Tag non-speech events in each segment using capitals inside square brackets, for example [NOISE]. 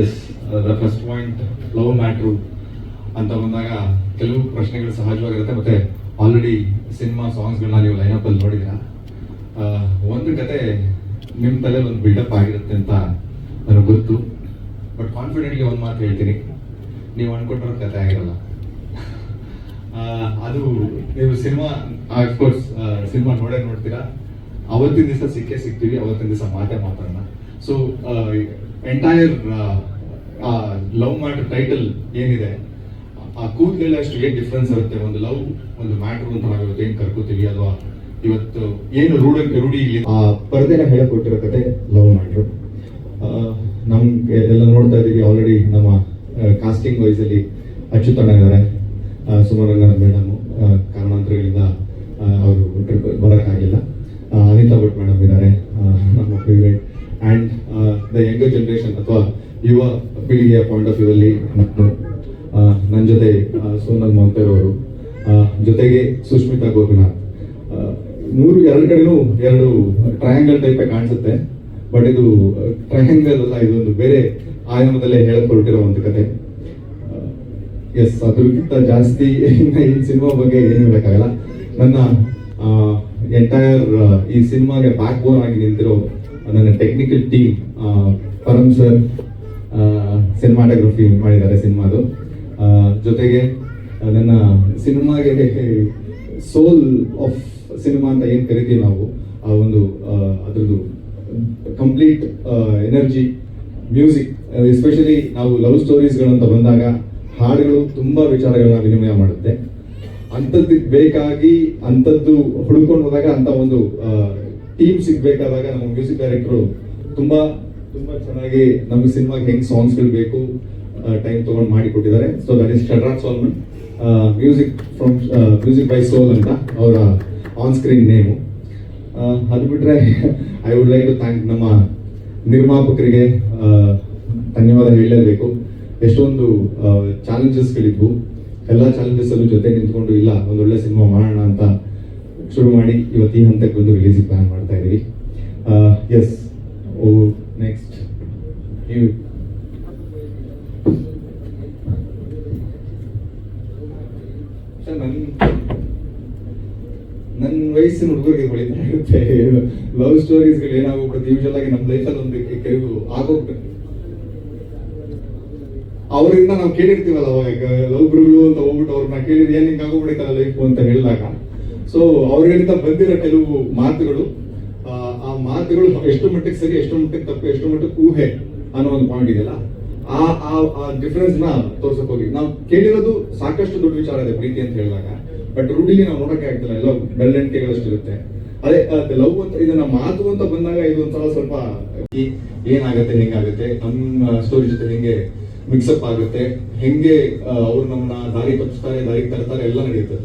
Yes the first point love matter ಅಂತ ಬಂದಾಗ ಕೆಲವು ಪ್ರಶ್ನೆಗಳು ಸಹಜವಾಗಿರುತ್ತೆ ಮತ್ತೆ ಆಲ್ರೆಡಿ ಸಿನಿಮಾ ಸಾಂಗ್ಸ್ಗಳನ್ನ ನೀವು ಲೈನಪ್ ಅಲ್ಲಿ ನೋಡಿದ್ದೀರಾ? ಆ, ಒಂದು ಕತೆ ನಿಮ್ಮ ತಲೆ ಒಂದು ಬಿಲ್ಡಪ್ ಆಗಿರುತ್ತೆ ಅಂತ ನನಗೆ ಗೊತ್ತು. ಬಟ್ ಕಾನ್ಫಿಡೆಂಟ್ಲಿ ಒಂದು ಮಾತು ಹೇಳ್ತೀನಿ. ನೀವು ಅನ್ಕೊಂಡಿರೋ ಕತೆ ಆಗಿರಲ್ಲ. ಅದು ನೀವು ಸಿನಿಮಾ ಅಫ್ಕೋರ್ಸ್ ಸಿನಿಮಾ ನೋಡೇ ನೋಡ್ತೀರಾ. ಅವತ್ತಿನ ದಿವಸ ಸಿಕ್ಕೇ ಸಿಗ್ತೀವಿ ಅವತ್ತಿನ ದಿವಸ ಮಾತೇ ಮಾತಾಡೋಣ. So entire love matter title ಏನಿದೆ, ಆ ಕೂದಲೆಲ್ಲ ಅಷ್ಟು ಏನು ಡಿಫ್ರೆನ್ಸ್ ಇರುತ್ತೆ? ಒಂದು ಲವ್ ಒಂದು ಮ್ಯಾಟ್ರ್ ಅಂತ ನಾವು ಇವತ್ತು ಏನು ಕರ್ಕೋತೀವಿ ಅಥವಾ ಇವತ್ತು ಏನು ರೂಢ, ರೂಢಿ ಇಲ್ಲಿ? ಆ ಪರದೆನ ಹೇಳಿಕೊಟ್ಟಿರೋ ಕತೆ ಲವ್ ಮ್ಯಾಟ್ರು ನಮ್ಗೆ ಎಲ್ಲ ನೋಡ್ತಾ ಇದೀವಿ ಆಲ್ರೆಡಿ ನಮ್ಮ ಕಾಸ್ಟಿಂಗ್ ವೈಸಲ್ಲಿ ಅಚ್ಯುತಣ್ಣ ಇದ್ದಾರೆ ಸುಮರಂಗನ ಮೇಡಮ್ ಕಾರಣಾಂತರಗಳಿಂದ ಅವರು ಟ್ರಿಪ್ ಬರೋಕ್ಕಾಗಿಲ್ಲ. ಅನಿತಾ ಭಟ್ ಮೇಡಮ್ ಇದ್ದಾರೆ ನಮ್ಮ favourite and the younger generation ಅಥವಾ ಯುವ ಪೀಳಿಗೆಯ ಪಾಯಿಂಟ್ ಆಫ್ ವ್ಯೂ ಅಲ್ಲಿ ಮತ್ತು ನನ್ನ ಜೊತೆ ಸೋನಲ್ ಮೊಂತೇರ್ ಅವರು ಜೊತೆಗೆ ಸುಷ್ಮಿತಾ ಗೋಪಿನಾಥ್. ಮೂರು, ಎರಡು ಕಡೆನೂ ಎರಡು ಟ್ರಯಾಂಗಲ್ ಟೈಪೇ ಕಾಣಿಸುತ್ತೆ. ಬಟ್ ಇದು ಟ್ರಯಾಂಗಲ್ ಅಲ್ಲ ಇದೊಂದು ಬೇರೆ ಆಯಾಮದಲ್ಲೇ ಹೇಳಕ್ ಹೊರಟಿರೋ ಒಂದು ಕತೆ. ಎಸ್ ಅದಕ್ಕಿಂತ ಜಾಸ್ತಿ ಈ ಸಿನಿಮಾ ಬಗ್ಗೆ ಏನು ಹೇಳಕ್ಕಾಗಲ್ಲ. ನನ್ನ ಎಂಟೈರ್ ಈ ಸಿನಿಮಾಗೆ ಬ್ಯಾಕ್ ಬೋನ್ ಆಗಿ ನಿಂತಿರೋ ನನ್ನ technical team Param sir cinematography ಮಾಡಿದ್ದಾರೆ ಸಿನಿಮಾದು. ಜೊತೆಗೆ ನನ್ನ ಸಿನಿಮಾಗೆ ಸೋಲ್ ಆಫ್ ಸಿನಿಮಾ ಅಂತ ಏನು ಕರಿತೀವಿ ನಾವು, ಆ ಒಂದು ಅದರದ್ದು ಕಂಪ್ಲೀಟ್ ಎನರ್ಜಿ ಮ್ಯೂಸಿಕ್ ಎಸ್ಪೆಷಲಿ ನಾವು ಲವ್ ಸ್ಟೋರೀಸ್ಗಳಂತ ಬಂದಾಗ ಹಾಡುಗಳು ತುಂಬ ವಿಚಾರಗಳನ್ನ ವಿನಿಮಯ ಮಾಡುತ್ತೆ. ಅಂಥದ್ದು ಬೇಕಾಗಿ ಅಂಥದ್ದು ಹುಡುಕೊಂಡು ಹೋದಾಗ ಅಂತ ಒಂದು ಟೀಮ್ ಸಿಗ್ಬೇಕಾದಾಗ ನಮ್ಮ ಮ್ಯೂಸಿಕ್ ಡೈರೆಕ್ಟರ್ ತುಂಬಾ ತುಂಬಾ ಚೆನ್ನಾಗಿ ನಮ್ಮ ಸಿನಿಮಾಗೆ ಹೆಂಗ್ ಸಾಂಗ್ಸ್ಗಳು ಬೇಕು ಟೈಮ್ ತಗೊಂಡು ಮಾಡಿ ಕೊಟ್ಟಿದ್ದಾರೆ. So that is Shadrach Solomon music from music by Sol ಅಂತ ಅವರ ಆನ್ ಸ್ಕ್ರೀನ್ ನೇಮು ಅದು ಬಿಟ್ರೆ I would like to thank ನಮ್ಮ ನಿರ್ಮಾಪಕರಿಗೆ ಧನ್ಯವಾದ ಹೇಳಲೇಬೇಕು. ಎಷ್ಟೊಂದು ಚಾಲೆಂಜಸ್ಗಳಿದ್ವು ಎಲ್ಲ ಚಾಲೆಂಜಸ್ ಅಲ್ಲೂ ಜೊತೆ ನಿಂತ್ಕೊಂಡು ಇಲ್ಲ, ಒಂದೊಳ್ಳೆ ಸಿನಿಮಾ ಮಾಡೋಣ ಅಂತ ಶುರು ಮಾಡಿ ಇವತ್ತು ಈ ಹಂತಕ್ಕೆ ಬಂದು ರಿಲೀಸ್ ಪ್ಲಾನ್ ಮಾಡ್ತಾ ಇದೀವಿ. ಎಸ್ ಓ ನೆಕ್ಸ್ಟ್ ನೀವು ನನ್ನ ವಯಸ್ಸಿನ ಹುಡುಗರಿಗೆ ಹೊಳಿತಾ ಇರುತ್ತೆ. ಲವ್ ಸ್ಟೋರೀಸ್ಗಳು ಏನಾಗೋಗ್ಬಿಡುತ್ತೆ ಯೂಶಲ್ ಆಗಿ ನಮ್ಮ ಲೈಫಲ್ಲಿ ಒಂದು ಕೆಲವು ಆಗೋಗ್ಬಿಡುತ್ತೆ ಅವರಿಂದ ನಾವು ಕೇಳಿರ್ತೀವಲ್ಲ ಲವ್ ಗುರುಗಳು ಅಂತ ಹೋಗ್ಬಿಟ್ಟು ಅವ್ರನ್ನ ಕೇಳಿದ್ರೆ, ಏನ್ ಹಿಂಗೆ ಆಗೋಗ್ಬಿಡೈತಲ್ಲ ಲೈಫ್ ಅಂತ ಹೇಳಿದಾಗ ಸೊ ಅವ್ರಿಗಿಂತ ಬಂದಿರೋ ಕೆಲವು ಮಾತುಗಳು ಆ, ಮಾತುಗಳು ಎಷ್ಟು ಮಟ್ಟಿಗೆ ಸರಿ ಎಷ್ಟು ಮಟ್ಟಿಗೆ ತಪ್ಪು ಎಷ್ಟು ಮಟ್ಟಿಗೆ ಊಹೆ ಅನ್ನೋ ಒಂದು ಪಾಯಿಂಟ್ ಇದೆಯಲ್ಲ ಆ ಆ ಡಿಫ್ರೆನ್ಸ್ನ ತೋರ್ಸಕ್ ಹೋಗಿ. ನಾವು ಕೇಳಿರೋದು ಸಾಕಷ್ಟು ದೊಡ್ಡ ವಿಚಾರ ಇದೆ ಪ್ರೀತಿ ಅಂತ ಹೇಳಿದಾಗ. ಬಟ್ ರೂಢಿಲಿ ನಾವು ನೋಡಕ್ಕೆ ಆಗ್ತಿಲ್ಲ ಎಲ್ಲ ಬೆರಳೆಣಿಕೆಗಳಷ್ಟು ಇರುತ್ತೆ ಅದೇ ಲವ್ ಅಂತ ಇದನ್ನ ಮಾತು ಅಂತ ಬಂದಾಗ ಇದು ಸ್ವಲ್ಪ ಏನಾಗುತ್ತೆ ಹೆಂಗಾಗುತ್ತೆ ನಮ್ಮ ಸ್ಟೋರಿ ಜೊತೆ ಹೆಂಗೆ ಮಿಕ್ಸಪ್ ಆಗುತ್ತೆ ಹೆಂಗೆ ಅವ್ರು ನಮ್ಮನ್ನ ದಾರಿ ತಪ್ಪಿಸ್ತಾರೆ ದಾರಿ ತರ್ತಾರೆ ಎಲ್ಲ ನಡೆಯುತ್ತೆ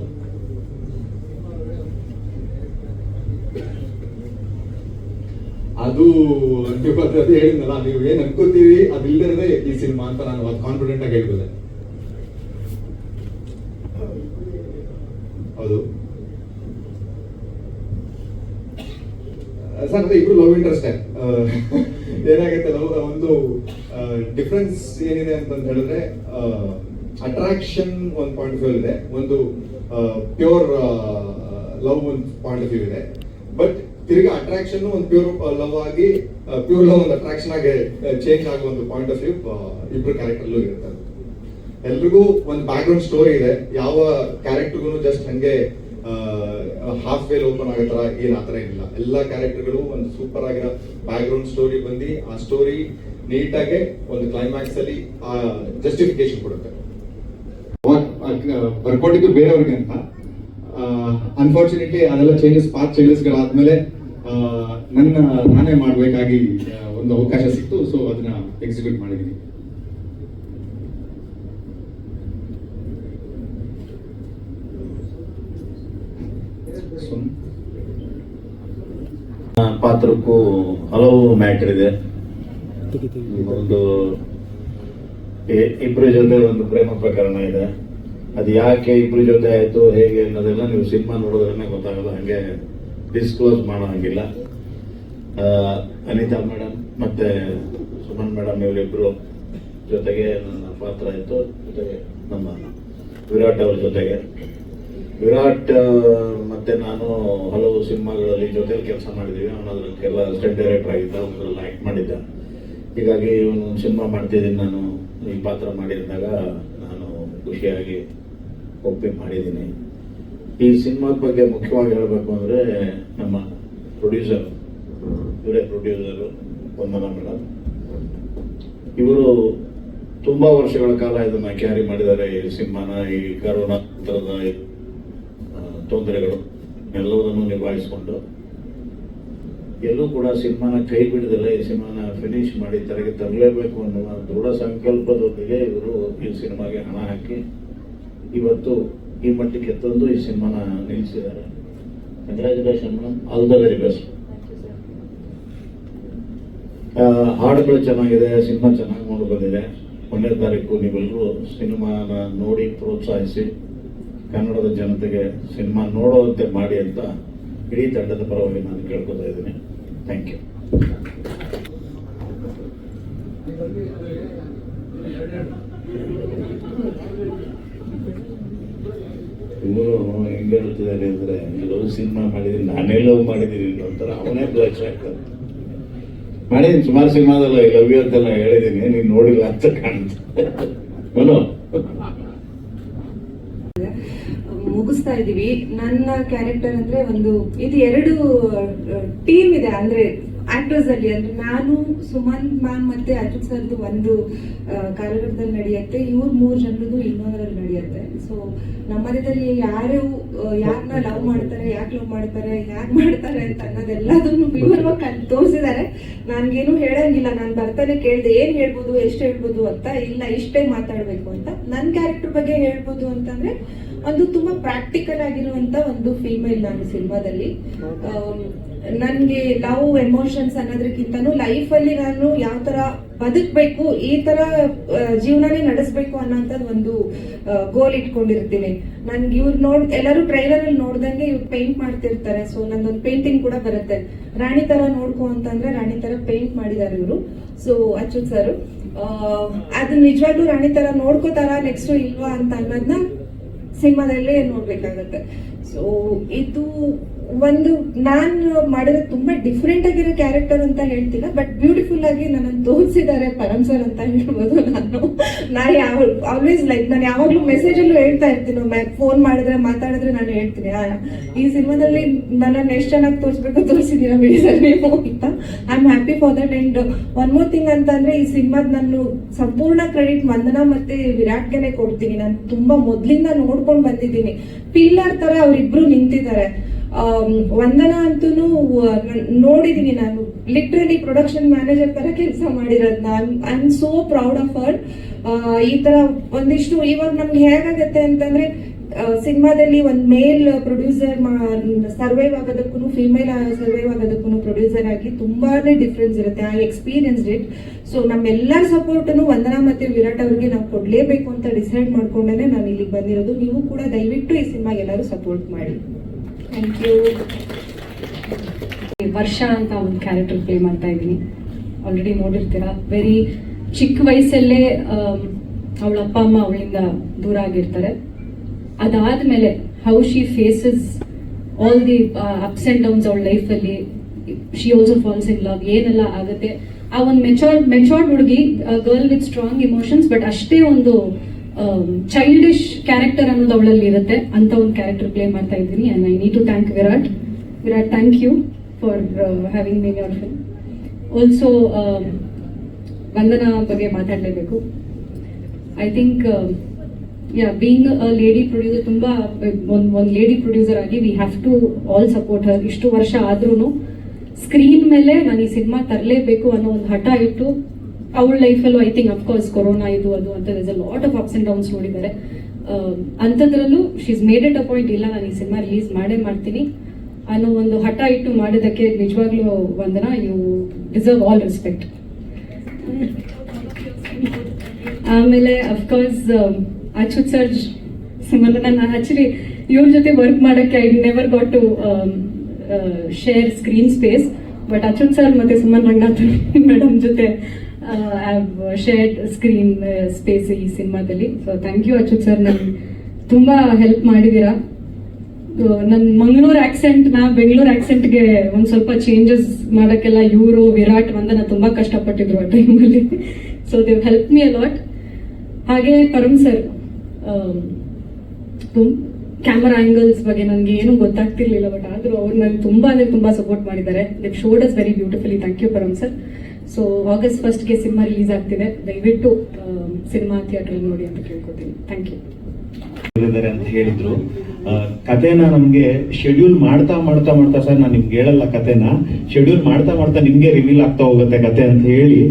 ಅದು ನೀವು ಅದ್- ಹೇಳಿದ್ನಲ್ಲ, ನೀವು ಏನ್ ಅನ್ಕೋತೀವಿ ಅದಿಲ್ಲದೆ ಈ ಸಿನಿಮಾ ಅಂತ ನಾನು ಅದು ಕಾನ್ಫಿಡೆಂಟ್ ಆಗಿ ಹೇಳ್ಬೋದೆ ಹೌದು. ಸರ್ ಅದೇ ಇಬ್ರು ಲವ್ ಇಂಟ್ರೆಸ್ಟ್ ಏನಾಗುತ್ತೆ ಲವ್ ಒಂದು ಡಿಫ್ರೆನ್ಸ್ ಏನಿದೆ ಅಂತಂತ ಹೇಳಿದ್ರೆ ಅಟ್ರಾಕ್ಷನ್ ಒಂದು ಪಾಯಿಂಟ್ ಆಫ್ ವ್ಯೂ ಇದೆ ಒಂದು ಪ್ಯೂರ್ ಲವ್ ಒಂದು ಪಾಯಿಂಟ್ ಆಫ್ ವ್ಯೂ ಇದೆ. ಬಟ್ ತಿರ್ಗಾ ಅಟ್ರಾಕ್ಷನ್ ಒಂದು ಪ್ಯೂರ್ ಲವ್ ಆಗಿ ಪ್ಯೂರ್ ಲವ್ ಒಂದು ಅಟ್ರಾಕ್ಷನ್ ಆಗಿ ಚೇಂಜ್ ಆಗೋ ಒಂದು ಪಾಯಿಂಟ್ ಆಫ್ ವ್ಯೂ ಇಬ್ರು ಕ್ಯಾರೆಕ್ಟರ್ಲ್ಲೂ ಇರುತ್ತೆ. ಎಲ್ರಿಗೂ ಒಂದು ಬ್ಯಾಕ್ ಗ್ರೌಂಡ್ ಸ್ಟೋರಿ ಇದೆ. ಯಾವ ಕ್ಯಾರೆಕ್ಟರ್ಗೂ ಜಸ್ಟ್ ಹಂಗೆ ಹಾಫ್ ವೇಲ್ ಓಪನ್ ಆಗೋ ಏನು ಆ ಆತರ ಇಲ್ಲ ಎಲ್ಲ ಕ್ಯಾರೆಕ್ಟರ್ಗಳು ಒಂದು ಸೂಪರ್ ಆಗಿರೋ ಬ್ಯಾಕ್ ಗ್ರೌಂಡ್ ಸ್ಟೋರಿ ಬಂದು ಆ ಸ್ಟೋರಿ ನೀಟಾಗಿ ಒಂದು ಕ್ಲೈಮ್ಯಾಕ್ಸ್ ಅಲ್ಲಿ, ಆ ಜಸ್ಟಿಫಿಕೇಶನ್ ಕೊಡುತ್ತೆ. ಬರ್ಕೊಟ್ಟಿದ್ದು ಬೇರೆಯವ್ರಿಗೆ ಅಂತ. ಅನ್ಫಾರ್ಚುನೇಟ್ಲಿ ಅದೆಲ್ಲ ಚೇಂಜಸ್ ಪಾತ್ ಚೇಂಜಸ್ಗಳಾದ್ಮೇಲೆ ನನ್ನ ನಾನೇ ಮಾಡಬೇಕಾಗಿ ಒಂದು ಅವಕಾಶ ಸಿಕ್ತು ಸೊ ಅದನ್ನ ಎಕ್ಸಿಕ್ಯೂಟ್ ಮಾಡಿದ್ದೀನಿ. ಪಾತ್ರಕ್ಕೂ ಹಲವು ಮ್ಯಾಟರ್ ಇದೆ ಒಂದು ಇಬ್ಬರ ಇಬ್ರ ಜೊತೆ ಒಂದು ಪ್ರೇಮ ಪ್ರಕರಣ ಇದೆ. ಅದು ಯಾಕೆ ಇಬ್ಬರ ಜೊತೆ ಆಯ್ತು ಹೇಗೆ ಅನ್ನೋದೆಲ್ಲ ನೀವು ಸಿನಿಮಾ ನೋಡಿದ್ರೆ ಗೊತ್ತಾಗಲ್ಲ ಹಂಗೆ ಡಿಸ್ಕ್ಲೋಸ್ ಮಾಡೋ ಹಾಗಿಲ್ಲ ಅನಿತಾ ಮೇಡಮ್ ಮತ್ತೆ ಸುಮನ್ ಮೇಡಮ್ ಇವರಿಬ್ರು ಜೊತೆಗೆ ನನ್ನ ಪಾತ್ರ ಇತ್ತು ಜೊತೆಗೆ ನಮ್ಮ ವಿರಾಟ್ ಅವ್ರ ಜೊತೆಗೆ. ವಿರಾಟ್ ಮತ್ತೆ ನಾನು ಹಲವು ಸಿನಿಮಾಗಳಲ್ಲಿ ಜೊತೆಲಿ ಕೆಲಸ ಮಾಡಿದ್ದೀವಿ ಅವನು ಅದಕ್ಕೆಲ್ಲ ಅಸಿಸ್ಟೆಂಟ್ ಡೈರೆಕ್ಟರ್ ಆಗಿದ್ದ ಅವನ್ನೆಲ್ಲ ಆ್ಯಕ್ಟ್ ಮಾಡಿದ್ದ. ಹೀಗಾಗಿ ಇವನು ಸಿನಿಮಾ ಮಾಡ್ತಿದ್ದೀನಿ ನಾನು. ಈ ಪಾತ್ರ ಮಾಡಿದಾಗ ನಾನು ಖುಷಿಯಾಗಿ ಒಪ್ಪಿ ಮಾಡಿದ್ದೀನಿ. ಈ ಸಿನಿಮಾದ ಬಗ್ಗೆ ಮುಖ್ಯವಾಗಿ ಹೇಳಬೇಕು ಅಂದರೆ ನಮ್ಮ ಪ್ರೊಡ್ಯೂಸರ್, ಇವರೇ ಪ್ರೊಡ್ಯೂಸರು ವಂದನಾ ಮೇಡಮ್. ಇವರು ತುಂಬ ವರ್ಷಗಳ ಕಾಲ ಇದನ್ನು ಕ್ಯಾರಿ ಮಾಡಿದ್ದಾರೆ ಈ ಸಿನಿಮಾನ, ಈ ಕರೋನಾ ನಂತರದ ತೊಂದರೆಗಳು ಎಲ್ಲವನ್ನೂ ನಿಭಾಯಿಸಿಕೊಂಡು. ಎಲ್ಲೂ ಕೂಡ ಸಿನಿಮಾನ ಕೈ ಬಿಡದಲ್ಲ, ಈ ಸಿನಿಮಾನ ಫಿನಿಶ್ ಮಾಡಿ ತೆರೆಗೆ ತರಲೇಬೇಕು ಅನ್ನುವ ದೃಢ ಸಂಕಲ್ಪದೊಂದಿಗೆ ಇವರು ಈ ಸಿನಿಮಾಗೆ ಹಣ ಹಾಕಿ ಇವತ್ತು ಈ ಮಟ್ಟಕ್ಕೆ ತಂದು ಈ ಸಿನಿಮಾನ ನಿಲ್ಲಿಸಿದ್ದಾರೆ. Congratulation madam all the very best. ಹಾಡುಗಳು ಚೆನ್ನಾಗಿದೆ, ಸಿನಿಮಾ ಚೆನ್ನಾಗಿ ಮೂಡಿ ಬಂದಿದೆ ಒಂದನೇ ತಾರೀಕು ನೀವೆಲ್ಲರೂ ಸಿನಿಮಾನ ನೋಡಿ ಪ್ರೋತ್ಸಾಹಿಸಿ, ಕನ್ನಡದ ಜನತೆಗೆ ಸಿನಿಮಾ ನೋಡುವಂತೆ ಮಾಡಿ ಅಂತ ಇಡೀ ತಂಡದ ಪರವಾಗಿ ನಾನು ಕೇಳ್ಕೊತಾ ಇದ್ದೀನಿ. ಥ್ಯಾಂಕ್ ಯು ಹೆಂಗೆ ಹೇಳ್ತಿದ್ದಾರೆ ಅಂದರೆ ಲವ್ ಸಿನಿಮಾ ಮಾಡಿದ್ದೀನಿ ನಾನೇ ಲವ್ ಮಾಡಿದ್ದೀನಿ ಅಂತಾರೆ ಅವನೇ ಫ್ಲಾಶ್ ಆಗ್ತಾನೆ ಮಾಡಿದ್ದೀನಿ, ಸುಮಾರು ಸಿನಿಮಾದಲ್ಲ ಲವ್ ಯು ಅಂತೆಲ್ಲ ಹೇಳಿದ್ದೀನಿ, ನೀನು ನೋಡಿಲ್ಲ ಅಂತ ಕಾಣುತ್ತೆ ಮನು. ಮುಗಿಸ್ತಾ ಇದೀವಿ. ನನ್ನ ಕ್ಯಾರೆಕ್ಟರ್ ಅಂದ್ರೆ ಒಂದು, ಇದು ಎರಡು ಟೀಮ್ ಇದೆ. ಅಂದ್ರೆ ಆಕ್ಟರ್ಸ್ ಅಲ್ಲಿ ಅಂದ್ರೆ ನಾನು, ಸುಮನ್ ಮ್ಯಾಮ್ ಮತ್ತೆ ಅಜಿತ್ ಸರ್ದು ಒಂದು ಕಾರ್ಯಕ್ರಮದಲ್ಲಿ ನಡೆಯುತ್ತೆ. ಇವ್ರ ಮೂರ್ ಜನರದು ಇನ್ನೊಂದರಲ್ಲಿ ನಡೆಯುತ್ತೆ. ಸೊ ನಮ್ಮದಲ್ಲಿ ಯಾರು ಯಾರನ್ನ ಲವ್ ಮಾಡ್ತಾರೆ, ಯಾಕೆ ಲವ್ ಮಾಡ್ತಾರೆ ಯಾಕೆ ಮಾಡ್ತಾರೆ ಅಂತ ಅನ್ನೋದೆಲ್ಲದನ್ನು ವಿವರವಾಗಿ ತೋರಿಸಿದ್ದಾರೆ. ನನ್ಗೇನು ಹೇಳಂಗಿಲ್ಲ. ನಾನು ಬರ್ತಾನೆ ಕೇಳ್ದೆ ಏನ್ ಹೇಳ್ಬೋದು, ಎಷ್ಟು ಹೇಳ್ಬೋದು ಅಂತ ಇಲ್ಲ, ಇಷ್ಟೇ ಮಾತಾಡ್ಬೇಕು ಅಂತ. ನನ್ನ ಕ್ಯಾರೆಕ್ಟರ್ ಬಗ್ಗೆ ಹೇಳ್ಬೋದು ಅಂತಂದ್ರೆ ಒಂದು ತುಂಬಾ ಪ್ರಾಕ್ಟಿಕಲ್ ಆಗಿರುವಂತ ಒಂದು ಫೀಮೇಲ್ ನಾನು ಸಿನಿಮಾದಲ್ಲಿ. ನನ್ಗೆ ಲವ್ ಎಮೋಷನ್ಸ್ ಅನ್ನೋದಕ್ಕಿಂತನೂ ಲೈಫ್ ಅಲ್ಲಿ ನಾನು ಯಾವ ತರ ಬದುಕಬೇಕು ಈ ತರ ಜೀವನನೇ ನಡೆಸ್ಬೇಕು ಅನ್ನೋಂಥದ್ದು ಒಂದು ಗೋಲ್ ಇಟ್ಕೊಂಡಿರ್ತೀನಿ. ನನ್ಗೆ ಇವ್ರು ನೋಡ್ ಎಲ್ಲರೂ ಟ್ರೈಲರ್ ಅಲ್ಲಿ ನೋಡ್ದಂಗೆ ಇವ್ರು ಪೇಂಟ್ ಮಾಡ್ತಿರ್ತಾರೆ. ಸೊ ನಂದೊಂದು ಪೇಂಟಿಂಗ್ ಕೂಡ ಬರುತ್ತೆ. ರಾಣಿ ತರ ನೋಡ್ಕೊ ಅಂತಂದ್ರೆ ರಾಣಿ ತರ ಪೇಂಟ್ ಮಾಡಿದ್ದಾರೆ ಇವರು. ಸೊ ಅಚ್ಯುತ್ ಸರ್ ಅದು ನಿಜವಾಗ್ಲೂ ರಾಣಿ ತರ ನೋಡ್ಕೋತಾರ ನೆಕ್ಸ್ಟ್ ಇಲ್ವಾ ಅಂತ ಅನ್ನೋದನ್ನ ಸಿನಿಮಾದಲ್ಲೇ ನೋಡ್ಬೇಕಾಗತ್ತೆ. ಸೊ ಇದು ಒಂದು ನಾನು ಮಾಡಿರೋ ತುಂಬಾ ಡಿಫ್ರೆಂಟ್ ಆಗಿರೋ ಕ್ಯಾರೆಕ್ಟರ್ ಅಂತ ಹೇಳ್ತಿಲ್ಲ ಬಟ್ ಬ್ಯೂಟಿಫುಲ್ ಆಗಿ ನನ್ನ ತೋರಿಸಿದ್ದಾರೆ ಪರಮ್ ಸರ್ ಅಂತ ಹೇಳ್ಬೋದು ನಾನು. ನಾ ಯಾವ ಆಲ್ವೇಸ್ ಲೈಕ್ ನಾನು ಯಾವಾಗ್ಲೂ ಮೆಸೇಜ್ ಅಲ್ಲೂ ಹೇಳ್ತಾ ಇರ್ತೀನಿ ಫೋನ್ ಮಾಡಿದ್ರೆ, ಮಾತಾಡಿದ್ರೆ ನಾನು ಹೇಳ್ತೀನಿ ಈ ಸಿನಿಮಾದಲ್ಲಿ ನನ್ನನ್ನು ಎಷ್ಟು ಚೆನ್ನಾಗಿ ತೋರಿಸ್ಬೇಕು, ತೋರಿಸಿದೀರ ಬಿಡಿ ಸರ್ ನೀವು? ಅಂತ. I am happy for that and one more thing ಅಂತಂದ್ರೆ, ಈ ಸಿನಿಮಾದ ನಾನು ಸಂಪೂರ್ಣ ಕ್ರೆಡಿಟ್ ವಂದನಾ ಮತ್ತೆ ವಿರಾಟ್ಗೆನೆ ಕೊಡ್ತೀನಿ. ನಾನು ತುಂಬಾ ಮೊದ್ಲಿಂದ ನೋಡ್ಕೊಂಡ್ ಬಂದಿದ್ದೀನಿ. ಪಿಲ್ಲರ್ ತರ ಅವರಿಬ್ರು ನಿಂತಿದ್ದಾರೆ. ವಂದನಾ ಅಂತೂ ನೋಡಿದೀನಿ ನಾನು. ಲಿಟ್ರಲಿ ಪ್ರೊಡಕ್ಷನ್ ಮ್ಯಾನೇಜರ್ ತರ ಕೆಲಸ ಮಾಡಿರೋದು ನಾನು. I am so proud of uh ಈ ತರ ಒಂದಿಷ್ಟು, ಇವಾಗ ನಮ್ಗೆ ಹೇಗಾಗತ್ತೆ ಅಂತಂದ್ರೆ ಸಿನಿಮಾದಲ್ಲಿ ಒಂದ್ ಮೇಲ್ ಪ್ರೊಡ್ಯೂಸರ್ ಸರ್ವೈವ್ ಆಗೋದಕ್ಕೂ ಫಿಮೇಲ್ ಸರ್ವೈವ್ ಆಗೋದಕ್ಕೂ ಪ್ರೊಡ್ಯೂಸರ್ ಆಗಿ ತುಂಬಾನೇ ಡಿಫ್ರೆನ್ಸ್ ಇರುತ್ತೆ. ಐ ಎಕ್ಸ್ಪೀರಿಯನ್ಸ್ ಇಟ್ ಸೊ ನಮ್ಮೆಲ್ಲರ ಸಪೋರ್ಟನ್ನು ವಂದನಾ ಮತ್ತೆ ವಿರಾಟ್ ಅವ್ರಿಗೆ ನಾವು ಕೊಡ್ಲೇಬೇಕು ಅಂತ ಡಿಸೈಡ್ ಮಾಡ್ಕೊಂಡೇ ನಾನು ಇಲ್ಲಿಗೆ ಬಂದಿರೋದು. ನೀವು ಕೂಡ ದಯವಿಟ್ಟು ಈ ಸಿನಿಮಾಗೆ ಎಲ್ಲರೂ ಸಪೋರ್ಟ್ ಮಾಡಿ. ಥ್ಯಾಂಕ್ ಯು ವರ್ಷ ಅಂತ ಒಂದು ಕ್ಯಾರೆಕ್ಟರ್ ಪ್ಲೇ ಮಾಡ್ತಾ ಇದ್ದೀನಿ. ಆಲ್ರೆಡಿ ನೋಡಿರ್ತೀರಾ? ವೆರಿ ಚಿಕ್ಕ ವಯಸ್ಸಲ್ಲೇ ಅವಳ ಅಪ್ಪ, ಅಮ್ಮ ಅವಳಿಂದ ದೂರ ಆಗಿರ್ತಾರೆ. ಅದಾದ್ಮೇಲೆ how she faces all the ups and downs ಅವಳ ಲೈಫಲ್ಲಿ she also falls in love ಏನೆಲ್ಲ ಆಗುತ್ತೆ? ಆ ಒಂದು ಮೆಚೋರ್ಡ್ ಮೆಚೋರ್ಡ್ ಹುಡುಗಿ girl with strong emotions but ಅಷ್ಟೇ ಒಂದು ಚೈಲ್ಡಿಶ್ ಕ್ಯಾರೆಕ್ಟರ್ ಅನ್ನೋದು ಅವಳಲ್ಲಿ ಇರುತ್ತೆ. ಅಂತ ಒಂದು ಕ್ಯಾರೆಕ್ಟರ್ ಪ್ಲೇ ಮಾಡ್ತಾ ಇದ್ದೀನಿ. And I need to thank Virat Virat thank you for having me in your film also Vandana ಬಗ್ಗೆ ಮಾತಾಡಲೇಬೇಕು. I think yeah being a lady producer ತುಂಬ, ಒಂದು ಒಂದು ಲೇಡಿ ಪ್ರೊಡ್ಯೂಸರ್ ಆಗಿ we have to all support her ಇಷ್ಟು ವರ್ಷ ಆದ್ರೂ screen ಮೇಲೆ ನಾನು ಈ ಸಿನಿಮಾ ತರಲೇಬೇಕು ಅನ್ನೋ ಒಂದು ಹಠ ಇಟ್ಟು ಅವಳ ಲೈಫಲ್ಲೂ I think of course corona ಇದು, ಅದು ಅಂತ is a lot of ups and downs ನೋಡಿದ್ದಾರೆ. ಅಂಥದ್ರಲ್ಲೂ she's made it a point ಇಲ್ಲ, ನಾನು ಈ ಸಿನಿಮಾ ರಿಲೀಸ್ ಮಾಡೇ ಮಾಡ್ತೀನಿ ಅನ್ನೋ ಒಂದು ಹಠ ಇಟ್ಟು ಮಾಡಿದ್ದಕ್ಕೆ ನಿಜವಾಗ್ಲೂ Vandana you deserve all respect ಆಮೇಲೆ ಅಫ್ಕೋರ್ಸ್ ಅಚ್ಯುತ್ ಸರ್ ಸಂಬಂಧ ನಾನು ಆಕ್ಚುಲಿ ಇವ್ರ ಜೊತೆ ವರ್ಕ್ ಮಾಡೋಕ್ಕೆ I never got to share screen space but Achyut sir ಮತ್ತೆ ಸುಮನ್ ರಂಗನಾಥ್ ಮೇಡಮ್ ಜೊತೆ ಶೇರ್ಡ್ ಸ್ಕ್ರೀನ್ ಸ್ಪೇಸ್ ಈ ಸಿನಿಮಾದಲ್ಲಿ. So thank you Achyut sir ನನ್ ತುಂಬ ಹೆಲ್ಪ್ ಮಾಡಿದ್ದೀರಾ. ನನ್ನ ಮಂಗಳೂರು ಆಕ್ಸೆಂಟ್ ನಾ ಬೆಂಗಳೂರು ಆಕ್ಸೆಂಟ್ಗೆ ಒಂದು ಸ್ವಲ್ಪ ಚೇಂಜಸ್ ಮಾಡೋಕ್ಕೆಲ್ಲ ಇವರು, ವಿರಾಟ್ ವಂದನ ತುಂಬ ಕಷ್ಟಪಟ್ಟಿದ್ರು ಆ ಟೈಮಲ್ಲಿ so Dev help me a lot ಹಾಗೆ ಪರಮ್ ಸರ್ ಕ್ಯಾಮರಾ ಆ್ಯಂಗಲ್ಸ್ ಬಗ್ಗೆ ನನಗೆ ಏನು ಗೊತ್ತಾಗ್ತಿರ್ಲಿಲ್ಲ ಬಟ್ ಆದರೂ ಅವ್ರು ನನಗೆ ತುಂಬಾ ಅಂದ್ರೆ ತುಂಬಾ ಸಪೋರ್ಟ್ ಮಾಡಿದ್ದಾರೆ. They showed us very beautifully thank you Param sir so August ಫಸ್ಟ್ಗೆ ಸಿನಿಮಾ ರಿಲೀಸ್ ಆಗ್ತಿದೆ. ದಯವಿಟ್ಟು ಸಿನಿಮಾ ಥಿಯೇಟರ್ ನೋಡಿ ಅಂತ ಕೇಳ್ಕೊತೀನಿ. ಥ್ಯಾಂಕ್ ಯು ಅಂತ ಹೇಳಿದ್ರು. ಕತೆನ ನಮ್ಗೆ ಶೆಡ್ಯೂಲ್ ಮಾಡ್ತಾ ಮಾಡ್ತಾ ಮಾಡ್ತಾ, ಸರ್, ನಾನು ನಿಮ್ಗೆ ಹೇಳಲ್ಲ ಕತೆನ ಶೆಡ್ಯೂಲ್ ಮಾಡ್ತಾ ಮಾಡ್ತಾ ನಿಮ್ಗೆ ರಿವೀಲ್ ಆಗ್ತಾ ಹೋಗುತ್ತೆ ಕತೆ ಅಂತ ಹೇಳಿ.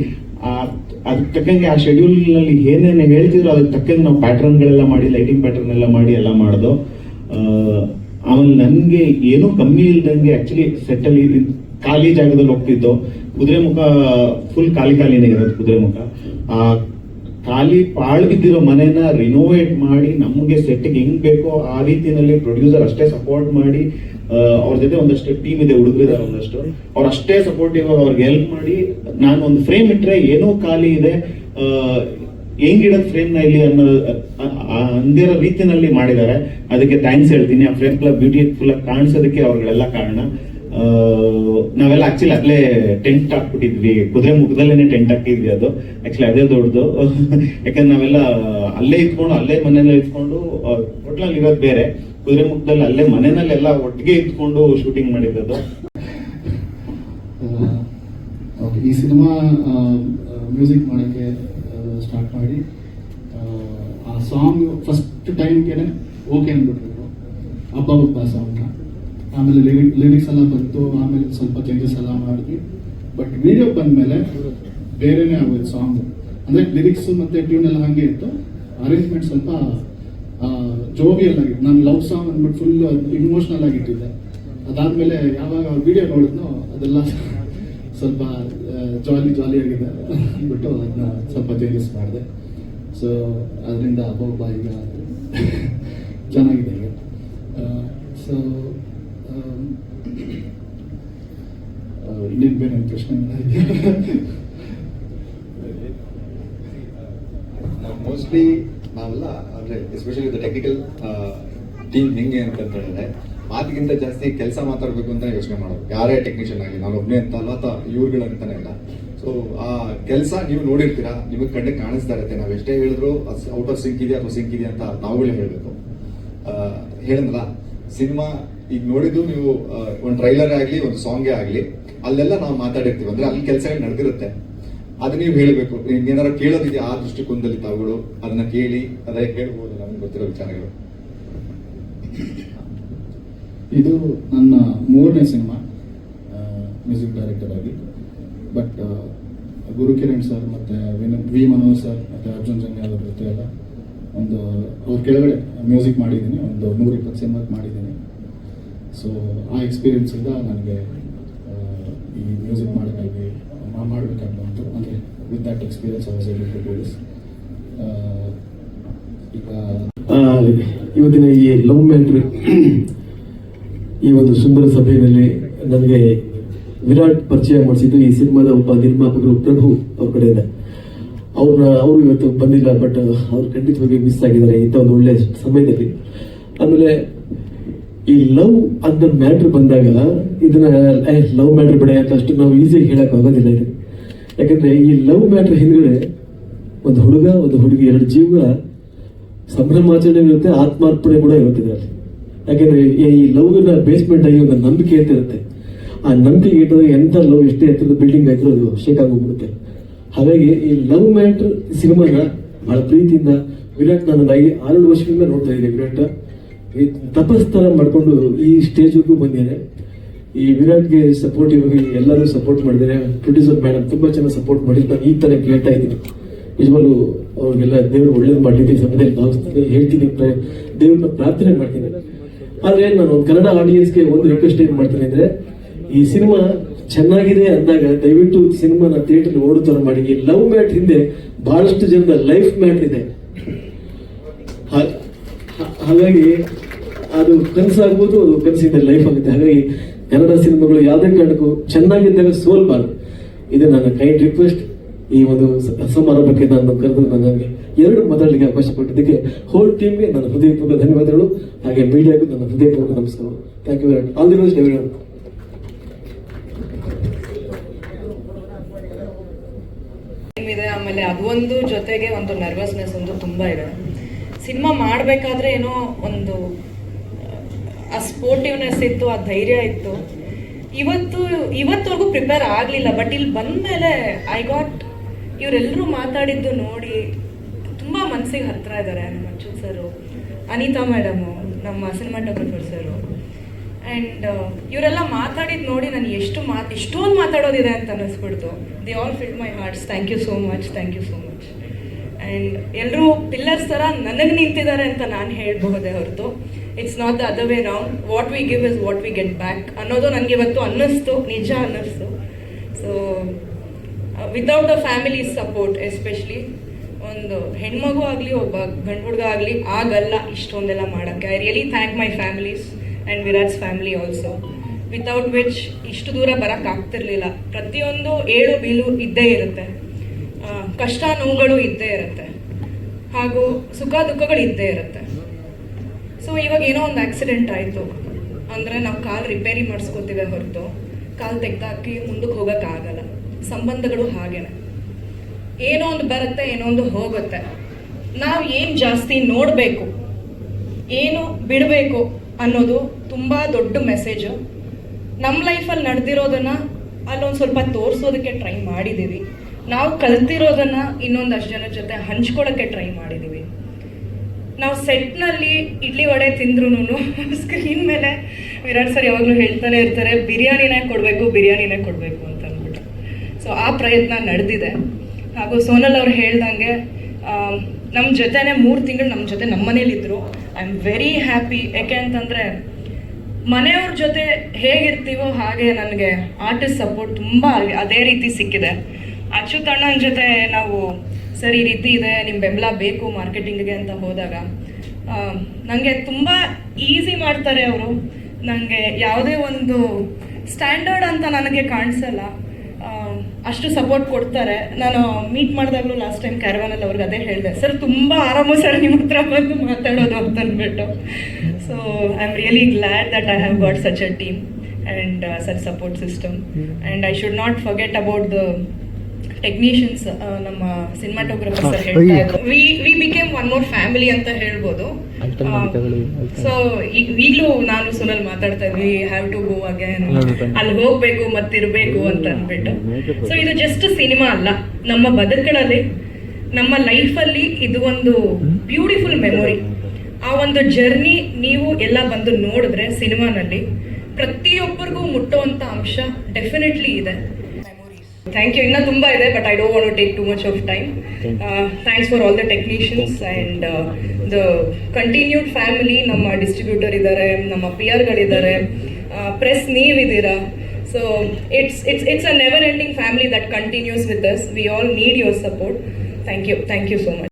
ಅದಕ್ಕೆ ತಕ್ಕಂಗೆ ಆ ಶೆಡ್ಯೂಲ್ನಲ್ಲಿ ಏನೇನು ಹೇಳ್ತಿದ್ರು ಅದಕ್ಕೆ ತಕ್ಕಂಗೆ ನಾವು ಪ್ಯಾಟರ್ನ್ ಗಳೆಲ್ಲ ಮಾಡಿ ಲೈಟಿಂಗ್ ಪ್ಯಾಟರ್ನ್ ಎಲ್ಲ ಮಾಡಿ, ಎಲ್ಲ ಮಾಡ್ದು. ಆಮೇಲೆ ನನ್ಗೆ ಏನೂ ಕಮ್ಮಿ ಇಲ್ದಂಗೆ ಆಕ್ಚುಲಿ ಸೆಟ್ ಅಲ್ಲಿ ಇದ್ದಿದ್- ಖಾಲಿ ಜಾಗದಲ್ಲಿ ಹೋಗ್ತಿದ್ದು. ಕುದುರೆಮುಖ ಫುಲ್ ಖಾಲಿ ಖಾಲಿನೇ ಇರೋದು ಕುದುರೆಮುಖ. ಆ ಖಾಲಿ ಪಾಳು ಬಿದ್ದಿರೋ ಮನೆನ ರಿನೋವೇಟ್ ಮಾಡಿ ನಮಗೆ ಸೆಟ್ಗೆ ಹೆಂಗ್ ಬೇಕೋ ಆ ರೀತಿಯಲ್ಲಿ ಪ್ರೊಡ್ಯೂಸರ್ ಅಷ್ಟೇ ಸಪೋರ್ಟ್ ಮಾಡಿ ಅವ್ರ ಜೊತೆ ಒಂದಷ್ಟು ಟೀಮ್ ಇದೆ ಹುಡುಗರಿದ್ದಾರೆ ಒಂದಷ್ಟು. ಅವ್ರು ಅಷ್ಟೇ ಸಪೋರ್ಟಿವ್ ಅವ್ರಿಗೆ ಹೆಲ್ಪ್ ಮಾಡಿ, ನಾನು ಒಂದು ಫ್ರೇಮ್ ಇಟ್ಟರೆ ಏನೋ ಖಾಲಿ ಇದೆ ಹೆಂಗ್ ಹೆಂಗಿಡೋದು ಫ್ರೇಮ್ನ ಇಲ್ಲಿ ಅನ್ನೋ ಅಂದಿರೋ ರೀತಿನಲ್ಲಿ ಮಾಡಿದ್ದಾರೆ. ಅದಕ್ಕೆ ಥ್ಯಾಂಕ್ಸ್ ಹೇಳ್ತೀನಿ. ಆ ಫ್ರೇಮ್ ಕ್ಲಬ್ ಬ್ಯೂಟಿಫುಲ್ ಆಗಿ ಕಾಣಿಸೋದಕ್ಕೆ ಅವ್ರಿಗೆಲ್ಲ ಕಾರಣ. ನಾವೆಲ್ಲ ಆಕ್ಚುಲಿ ಅಲ್ಲೇ ಟೆಂಟ್ ಹಾಕ್ಬಿಟ್ಟಿದ್ವಿ. ಕುದುರೆ ಮುಖದಲ್ಲೇನೆ ಟೆಂಟ್ ಹಾಕಿದ್ವಿ ಅದು. ಆಕ್ಚುಲಿ ಅದೇ ದೊಡ್ಡದು. [LAUGHS] ಯಾಕಂದ್ರೆ ನಾವೆಲ್ಲ ಅಲ್ಲೇ ಇದ್ಕೊಂಡು ಅಲ್ಲೇ ಮನೆಯಲ್ಲೇ ಇದ್ಕೊಂಡು ಹೋಟ್ಲಲ್ಲಿ ಇರೋದು ಬೇರೆ. ಕುದುರೆ ಮುಖದಲ್ಲಿ ಅಲ್ಲೇ ಮನೆಯಲ್ಲೆಲ್ಲ ಒಟ್ಟಿಗೆ ಇದ್ಕೊಂಡು ಶೂಟಿಂಗ್ ಮಾಡಿದ್ದು ಈ ಸಿನಿಮಾ ಮ್ಯೂಸಿಕ್ ಮಾಡೋಕ್ಕೆ ಸ್ಟಾರ್ಟ್ ಮಾಡಿ ಆ, ಸಾಂಗ್ ಫಸ್ಟ್ ಟೈಮ್ಗೆ ಓಕೆ ಅಂದ್ಬಿಟ್ರು. ಅಪ್ಪ ಸಾಂಗ್ ಆಮೇಲೆ ಲಿರಿಕ್ಸ್ ಎಲ್ಲ ಬಂತು, ಆಮೇಲೆ ಸ್ವಲ್ಪ ಚೇಂಜಸ್ ಎಲ್ಲ ಮಾಡಿದ್ವಿ. ಬಟ್ ವಿಡಿಯೋ ಬಂದಮೇಲೆ ಬೇರೆನೇ ಆಗೋದು ಸಾಂಗ್ ಅಂದರೆ ಲಿರಿಕ್ಸ್ ಮತ್ತು ಟ್ಯೂನ್ ಎಲ್ಲ ಹಾಗೆ ಇತ್ತು. ಅರೇಂಜ್ಮೆಂಟ್ ಸ್ವಲ್ಪ ಜೋವಿಯಲ್ ಆಗಿತ್ತು. ನಾನು ಲವ್ ಸಾಂಗ್ ಅಂದ್ಬಿಟ್ಟು ಫುಲ್ ಇಮೋಷ್ನಲ್ ಆಗಿಟ್ಟಿದ್ದೆ. ಅದಾದಮೇಲೆ ಯಾವಾಗ ವಿಡಿಯೋ ನೋಡಿದ್ನೋ ಅದೆಲ್ಲ ಸ್ವಲ್ಪ ಜಾಲಿ ಜಾಲಿ ಆಗಿದೆ ಅಂದ್ಬಿಟ್ಟು ಅದನ್ನ ಸ್ವಲ್ಪ ಚೇಂಜಸ್ ಮಾಡಿದೆ. ಸೊ ಅದರಿಂದ ಒಬ್ಬ ಈಗ ಚೆನ್ನಾಗಿದೆ ಸೊ ಇನ್ನೇನು ಬೇರೆ ಪ್ರಶ್ನೆ ಮೋಸ್ಟ್ಲಿ ನಾವೆಲ್ಲ ಅಂದ್ರೆ ಎಸ್ಪೆಷಲಿ ಟೆಕ್ನಿಕಲ್ ಟೀಮ್ ಹೆಂಗೆ ಅಂತ ಹೇಳಿದ್ರೆ ಮಾತಿಗಿಂತ ಜಾಸ್ತಿ ಕೆಲಸ ಮಾತಾಡಬೇಕು ಅಂತ ಯೋಚನೆ ಮಾಡೋದು. ಯಾರೇ ಟೆಕ್ನಿಷಿಯನ್ ಆಗಲಿ, ನಾನು ಒಬ್ಬನೇ ಅಂತ ಅಲ್ಲ ಅಥವಾ ಇವ್ರುಗಳು ಇಲ್ಲ ಸೊ ಆ ಕೆಲಸ ನೀವು ನೋಡಿರ್ತೀರಾ, ನಿಮಗೆ ಕಣ್ಣಿಗೆ ಕಾಣಿಸ್ತಾ ಇರುತ್ತೆ. ನಾವು ಎಷ್ಟೇ ಹೇಳಿದ್ರು ಔಟ್ ಆಫ್ ಸಿಂಕ್ ಇದೆಯಾ ಅಥವಾ ಸಿಂಕ್ ಇದೆಯಾ ಅಂತ ನಾವುಗಳೇ ಹೇಳಬೇಕು. ಹೇಳಿದ್ರಲ್ಲ ಸಿನಿಮಾ ಈಗ ನೋಡಿದ್ದು ನೀವು ಒಂದು ಟ್ರೈಲರ್ ಆಗಲಿ, ಒಂದು ಸಾಂಗೇ ಆಗಲಿ ಅಲ್ಲೆಲ್ಲ ನಾವು ಮಾತಾಡಿರ್ತೀವಿ. ಅಂದ್ರೆ ಅಲ್ಲಿ ಕೆಲಸಗಳು ನಡೆದಿರುತ್ತೆ? ಅದು ನೀವು ಹೇಳಬೇಕು. ಏನಾರು ಕೇಳೋದಿದೆಯಾ? ಆ ದೃಷ್ಟಿಕೋನದಲ್ಲಿ ತಾವುಗಳು ಅದನ್ನ ಕೇಳಿ, ಅದೇ ಹೇಳ್ಬೋದು ನಮ್ಗೆ ಗೊತ್ತಿರೋ ವಿಚಾರಗಳು. ಇದು ನನ್ನ ಮೂರನೇ ಸಿನಿಮಾ ಮ್ಯೂಸಿಕ್ ಡೈರೆಕ್ಟರ್ ಆಗಿ. ಬಟ್ ಗುರುಕಿರಣ್ ಸರ್ ಮತ್ತು ವಿ ಮನೋಹರ್ ಸರ್ ಮತ್ತು ಅರ್ಜುನ್ ಜಂಗೆ ಅವ್ರ ಜೊತೆ ಎಲ್ಲ ಒಂದು, ಅವ್ರ ಕೆಳಗಡೆ ಮ್ಯೂಸಿಕ್ ಮಾಡಿದ್ದೀನಿ. ಒಂದು ನೂರ ಇಪ್ಪತ್ತು ಸಿನಿಮಾಕ್ಕೆ ಮಾಡಿದ್ದೀನಿ. ಸೊ ಆ ಎಕ್ಸ್ಪೀರಿಯನ್ಸಿಂದ ನನಗೆ ಈ ಮ್ಯೂಸಿಕ್ ಮಾಡೋಕ್ಕಾಗಿ ಮಾಡಬೇಕಾಗಿ ಬಂತು ಅಂದರೆ ವಿತ್ ದಟ್ ಎಕ್ಸ್ಪೀರಿಯನ್ಸ್ ವಾಸ್ ಈಗ ಇವತ್ತಿನ ಈ ಲವ್ ಮ್ಯಾಟ್ರಿ [CLEARS THROAT] ಈ ಒಂದು ಸುಂದರ ಸಭೆಯಲ್ಲಿ ನನಗೆ ವಿರಾಟ್ ಪರಿಚಯ ಮಾಡಿಸಿದ್ದು ಈ ಸಿನಿಮಾದ ಒಬ್ಬ ನಿರ್ಮಾಪಕರು ಪ್ರಭು ಅವ್ರ ಕಡೆಯಿಂದ ಅವ್ರ, ಅವರು ಇವತ್ತು ಬಂದಿಲ್ಲ ಬಟ್ ಅವ್ರು ಖಂಡಿತವಾಗಿ ಮಿಸ್ ಆಗಿದ್ದಾರೆ ಇಂಥ ಒಂದು ಒಳ್ಳೆ ಸಮಯದಲ್ಲಿ. ಆಮೇಲೆ ಈ ಲವ್ ಅಂತ ಮ್ಯಾಟ್ರ್ ಬಂದಾಗ ಇದನ್ನ ಲವ್ ಮ್ಯಾಟ್ರ್ ಬಿಡ ಅಂತ ಅಷ್ಟು ನಾವು ಈಸಿಯಾಗಿ ಹೇಳಕ್ ಆಗೋದಿಲ್ಲ ಇದು. ಯಾಕಂದ್ರೆ ಈ ಲವ್ ಮ್ಯಾಟ್ರ್ ಹಿಂದ್ಗಡೆ ಒಂದು ಹುಡುಗ, ಒಂದು ಹುಡುಗಿ, ಎರಡು ಜೀವಗಳ ಸಂಭ್ರಮಾಚರಣೆ ಇರುತ್ತೆ, ಆತ್ಮಾರ್ಪಣೆ ಕೂಡ ಇರುತ್ತೆ ಇದರಲ್ಲಿ. ಯಾಕಂದ್ರೆ ಈ ಲವ್ನ ಬೇಸ್ಮೆಂಟ್ ಆಗಿ ಒಂದು ನಂಬಿಕೆ ಅಂತ ಇರುತ್ತೆ. ಆ ನಂಬಿಕೆ ಇಟ್ಟರೆ ಎಂಥ ಲವ್ ಎಷ್ಟೇ ಎತ್ತರದ ಬಿಲ್ಡಿಂಗ್ ಆಯ್ತು ಅದು ಶೇಕ್ ಆಗೋಗ್ಬಿಡುತ್ತೆ. ಹಾಗಾಗಿ ಈ ಲವ್ ಮ್ಯಾಟ್ರ್ ಸಿನಿಮಾನ ಬಹಳ ಪ್ರೀತಿಯಿಂದ ವಿರಾಟ್ ನಾನು ವರ್ಷಗಳಿಂದ ಆರು ವರ್ಷದಿಂದ ನೋಡ್ತಾ ಇದ್ದೀನಿ ವಿರಾಟ್. ಈ ತಪಸ್ ಮಾಡಿಕೊಂಡು ಈ ಸ್ಟೇಜ್ವರೆಗೂ ಬಂದಿದ್ದಾರೆ ಈ ವಿರಾಟ್ಗೆ ಸಪೋರ್ಟಿವ್ ಆಗಿ ಎಲ್ಲರೂ ಸಪೋರ್ಟ್ ಮಾಡಿದ್ದಾರೆ. ಪ್ರೊಡ್ಯೂಸರ್ ಮೇಡಮ್ ತುಂಬಾ ಚೆನ್ನಾಗಿ ಸಪೋರ್ಟ್ ಮಾಡಿದ್ದು ನಾನು ಈ ತರ ಕೇಳ್ತಾ ಇದ್ದೀನಿ. ನಿಜವಾಗ್ಲೂ ಅವ್ರಿಗೆಲ್ಲ ದೇವರು ಒಳ್ಳೇದು ಮಾಡಿದ್ದೆ ಸಮಯದಲ್ಲಿ. ಭಾವಿಸ್ತೀನಿ ಹೇಳ್ತೀನಿ ದೇವ್ರನ್ನ ಪ್ರಾರ್ಥನೆ ಮಾಡ್ತೀನಿ. ಆದರೆ ನಾನು ಒಂದು ಕನ್ನಡ ಆಡಿಯನ್ಸ್ಗೆ ಒಂದು ರಿಕ್ವೆಸ್ಟ್ ಏನು ಮಾಡ್ತೀನಿ ಅಂದರೆ, ಈ ಸಿನಿಮಾ ಚೆನ್ನಾಗಿದೆ ಅಂದಾಗ ದಯವಿಟ್ಟು ಸಿನಿಮಾನ ಥಿಯೇಟರ್ ಓಡೋ ತರ ಮಾಡಿ. ಈ ಲವ್ ಮ್ಯಾಟ್ ಹಿಂದೆ ಬಹಳಷ್ಟು ಜನದ ಲೈಫ್ ಮ್ಯಾಟ್ ಇದೆ. ಹಾಗಾಗಿ ಅದು ಕನಸಾಗ್ಬೋದು ಅದು ಕನಸಿಂದ ಲೈಫ್ ಆಗುತ್ತೆ. ಹಾಗಾಗಿ ಕನ್ನಡ ಸಿನಿಮಾಗಳು ಯಾವುದೇ ಕಾರಣಕ್ಕೂ ಚೆನ್ನಾಗಿದ್ದಾಗ ಸೋಲ್ಬಾರ್ದು. ಇದು ನನ್ನ ಕೈಂಡ್ ರಿಕ್ವೆಸ್ಟ್ ಈ ಒಂದು ಸಮಾರಂಭಕ್ಕೆ ನಾನು ಕರೆದು ನನಗೆ ಎರಡು ಮಾತಾಡಲಿಕ್ಕೆ ಅವಕಾಶ ಕೊಟ್ಟಿದ್ದಕ್ಕೆ ಹೋಲ್ ಟೀಮ್ಗೆ ನನ್ನ ಹೃದಯಪೂರ್ವಕ ಧನ್ಯವಾದಗಳು. ಹಾಗೆ ಮೀಡಿಯಾಗೂ ನನ್ನ ಹೃದಯಪೂರ್ವಕ ನಮಸ್ಕಾರ. Thank you very much all the best every ಇದೆ, ಆಮೇಲೆ ಅದೊಂದು ಜೊತೆಗೆ ಒಂದು ನರ್ವಸ್ನೆಸ್ ಒಂದು ತುಂಬಾ ಇದೆ. ಸಿನಿಮಾ ಮಾಡಬೇಕಾದ್ರೆ ಏನೋ ಒಂದು ಆ ಸ್ಪೋರ್ಟಿವ್ನೆಸ್ ಇತ್ತು, ಆ ಧೈರ್ಯ ಇತ್ತು. ಇವತ್ತು, ಇವತ್ತವರೆಗೂ ಪ್ರಿಪೇರ್ ಆಗಲಿಲ್ಲ ಬಟ್ ಇಲ್ಲಿ ಬಂದಮೇಲೆ ಐ ಗಾಟ್ ಇವರೆಲ್ಲರೂ ಮಾತಾಡಿದ್ದು ನೋಡಿ ತುಂಬ ಮನಸ್ಸಿಗೆ ಹತ್ತಿರ ಇದ್ದಾರೆ ನಮ್ಮ ಅಚ್ಚು ಸರು, ಅನಿತಾ ಮೇಡಮು ನಮ್ಮ ಸಿನಿಮಾಟೋಗ್ರಫರ್ ಸರು ಆ್ಯಂಡ್ ಇವರೆಲ್ಲ ಮಾತಾಡಿದ್ದು ನೋಡಿ ನಾನು ಎಷ್ಟು ಮಾತು ಎಷ್ಟೊಂದು ಮಾತಾಡೋದಿದೆ ಅಂತ ಅನ್ನಿಸ್ಬಿಡ್ತು. The all fill my hearts thank you so much thank you so much and ಎಲ್ಲರೂ ಪಿಲ್ಲರ್ಸ್ ಥರ ನನಗೆ ನಿಂತಿದ್ದಾರೆ ಅಂತ ನಾನು ಹೇಳಬಹುದೇ ಹೊರತು. It's not the other way round what we give is what we get back ಅನ್ನೋದು ನನಗೆ ಇವತ್ತು ಅನ್ನಿಸ್ತು, ನಿಜ ಅನ್ನಿಸ್ತು. So without the family support especially ಒಂದು ಹೆಣ್ಮಗು ಆಗಲಿ, ಒಬ್ಬ ಗಂಡು ಹುಡುಗ ಆಗಲಿ, ಆಗಲ್ಲ ಇಷ್ಟೊಂದೆಲ್ಲ ಮಾಡೋಕ್ಕೆ. I really thank my families and Virat's family also without which ಇಷ್ಟು ದೂರ ಬರೋಕ್ಕಾಗ್ತಿರ್ಲಿಲ್ಲ ಪ್ರತಿಯೊಂದು ಏಳು ಬೀಳು ಇದ್ದೇ ಇರುತ್ತೆ. ಕಷ್ಟ ನೋವುಗಳು ಇದ್ದೇ ಇರುತ್ತೆ. ಹಾಗೂ ಸುಖ ದುಃಖಗಳು ಇದ್ದೇ ಇರುತ್ತೆ. ಸೊ ಇವಾಗ ಏನೋ ಒಂದು ಆಕ್ಸಿಡೆಂಟ್ ಆಯಿತು. ಅಂದರೆ ನಾವು ಕಾಲು ರಿಪೇರಿ ಮಾಡಿಸ್ಕೋತೀವಿ ಹೊರತು. ಕಾಲು ತೆಗ್ದಾಕಿ ಮುಂದಕ್ಕೆ ಹೋಗೋಕ್ಕಾಗಲ್ಲ ಸಂಬಂಧಗಳು ಹಾಗೇನೆ. ಏನೋ ಒಂದು ಬರುತ್ತೆ, ಏನೋ ಒಂದು ಹೋಗುತ್ತೆ. ನಾವು ಏನು ಜಾಸ್ತಿ ನೋಡಬೇಕು, ಏನು ಬಿಡಬೇಕು ಅನ್ನೋದು ತುಂಬ ದೊಡ್ಡ ಮೆಸೇಜು ನಮ್ಮ ಲೈಫಲ್ಲಿ ನಡೆದಿರೋದನ್ನು ಅಲ್ಲೊಂದು ಸ್ವಲ್ಪ ತೋರಿಸೋದಕ್ಕೆ ಟ್ರೈ ಮಾಡಿದ್ದೀವಿ ನಾವು ಕಲ್ತಿರೋದನ್ನು ಇನ್ನೊಂದಷ್ಟು ಜನ ಜೊತೆ ಹಂಚ್ಕೊಳ್ಳೋಕ್ಕೆ ಟ್ರೈ ಮಾಡಿದ್ದೀವಿ ನಾವು ಸೆಟ್ನಲ್ಲಿ ಇಡ್ಲಿ ವಡೆ ತಿಂದ್ರೂ ಸ್ಕ್ರೀನ್ ಮೇಲೆ ವಿರಾಟ್ ಸರ್ ಯಾವಾಗಲೂ ಹೇಳ್ತಾನೆ ಇರ್ತಾರೆ, ಬಿರಿಯಾನಿನೇ ಕೊಡಬೇಕು ಬಿರಿಯಾನಿನೇ ಕೊಡಬೇಕು ಅಂತ ಅಂದ್ಬಿಟ್ಟು. ಸೊ ಆ ಪ್ರಯತ್ನ ನಡೆದಿದೆ. ಹಾಗೂ ಸೋನಲ್ ಅವ್ರು ಹೇಳ್ದಂಗೆ ನಮ್ಮ ಜೊತೆನೇ ಮೂರು ತಿಂಗಳು ನಮ್ಮ ಜೊತೆ ನಮ್ಮ ಮನೇಲಿದ್ದರು ಐ ಆಮ್ ವೆರಿ ಹ್ಯಾಪಿ ಯಾಕೆ ಅಂತಂದರೆ, ಮನೆಯವ್ರ ಜೊತೆ ಹೇಗಿರ್ತೀವೋ ಹಾಗೆ ನನಗೆ ಆರ್ಟಿಸ್ಟ್ ಸಪೋರ್ಟ್ ತುಂಬ ಅದೇ ರೀತಿ ಸಿಕ್ಕಿದೆ. ಅಚ್ಚುತಣ್ಣನ ಜೊತೆ ನಾವು ಸರ್ ಈ ರೀತಿ ಇದೆ ನಿಮ್ಮ ಬೆಂಬಲ ಬೇಕು ಮಾರ್ಕೆಟಿಂಗ್ಗೆ ಅಂತ ಹೋದಾಗ ನನಗೆ ತುಂಬ ಈಸಿ ಮಾಡ್ತಾರೆ ಅವರು. ನನಗೆ ಯಾವುದೇ ಒಂದು ಸ್ಟ್ಯಾಂಡರ್ಡ್ ಅಂತ ನನಗೆ ಕಾಣಿಸಲ್ಲ. ಅಷ್ಟು ಸಪೋರ್ಟ್ ಕೊಡ್ತಾರೆ. ನಾನು ಮೀಟ್ ಮಾಡಿದಾಗಲೂ ಲಾಸ್ಟ್ ಟೈಮ್ ಕ್ಯಾರವಾನಲ್ಲಿ ಅವ್ರಿಗೆ ಅದೇ ಹೇಳಿದೆ ಸರ್ ತುಂಬ ಆರಾಮು ಸರ್ ನಿಮ್ಮ ಹತ್ರ ಬಂದು ಮಾತಾಡೋದು ಅಂತ ಅಂದ್ಬಿಟ್ಟು. So I am really glad that I have got such a team and such support system and I should not forget about the technicians ನಮ್ಮ ಸಿನಿಮಾಟೋಗ್ರಫರ್ ಸರ್. ಹೇಳ್ತಾ ಇದ್ರು. We we became one more family ಅಂತ ಹೇಳ್ಬೋದು. So ಈಗಲೂ ನಾನು ಸುನಲ್ ಮಾತಾಡ್ತಾ ಇದ್ವಿ have to go again ಅಲ್ಲಿ ಹೋಗ್ಬೇಕು ಮತ್ತಿರ್ಬೇಕು ಅಂತ ಅಂದ್ಬಿಟ್ಟು. ಸೊ ಇದು ಜಸ್ಟ್ ಸಿನಿಮಾ ಅಲ್ಲ. ನಮ್ಮ ಬದುಕುಗಳಲ್ಲಿ ನಮ್ಮ ಲೈಫಲ್ಲಿ ಇದು ಒಂದು ಬ್ಯೂಟಿಫುಲ್ ಮೆಮೊರಿ ಆ ಒಂದು ಜರ್ನಿ ನೀವು ಎಲ್ಲ ಬಂದು ನೋಡಿದ್ರೆ ಸಿನಿಮಾನಲ್ಲಿ ಪ್ರತಿಯೊಬ್ಬರಿಗೂ ಮುಟ್ಟುವಂತ ಅಂಶ ಡೆಫಿನೆಟ್ಲಿ ಇದೆ. ಥ್ಯಾಂಕ್ ಯು ಇನ್ನೂ ತುಂಬ ಇದೆ but I don't want take too much of time thanks for all the technicians and the continued family ನಮ್ಮ ಡಿಸ್ಟ್ರಿಬ್ಯೂಟರ್ ಇದ್ದಾರೆ ನಮ್ಮ ಪಿ ಆರ್ಗಳಿದ್ದಾರೆ press ನೀವಿದ್ದೀರಾ? So it's it's it's a never ending family that continues with us we all need your support thank you thank you so much